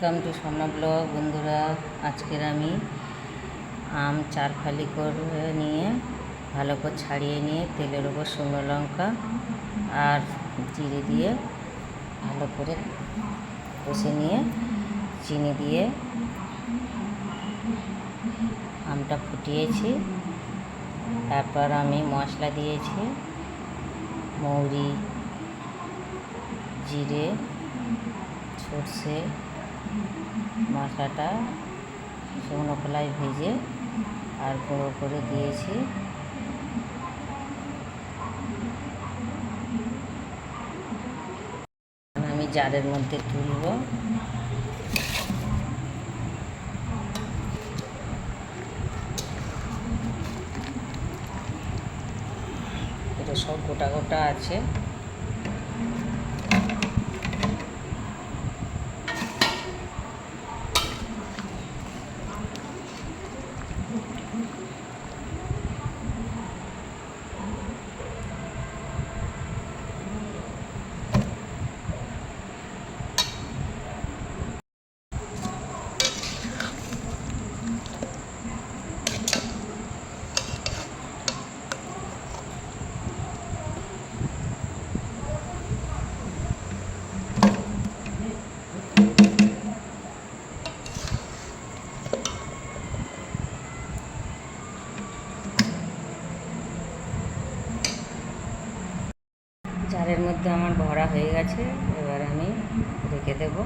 Welcome to স্বর্ণ blog. বন্ধুরা, আজকের আমি আম চার ফালি করে নিয়ে, ভালো করে ছাড়িয়ে নিয়ে তেলের ওপর শুকনো লঙ্কা আর জিরে দিয়ে ভালো করে কষে নিয়ে, চিনি দিয়ে আমটা ফুটিয়েছি। তারপর আমি মশলা দিয়েছি, মৌরি, জিরে, সর্ষে মশলাটা শুকনো কলাই ভেজে আর গুঁড়ো করে দিয়েছি। আমি জারের মধ্যে তুলব। এটা সব গোটা গোটা আছে। জারের মধ্যে আমার ভরা হয়ে গেছে এবার আমি রেখে দেবো।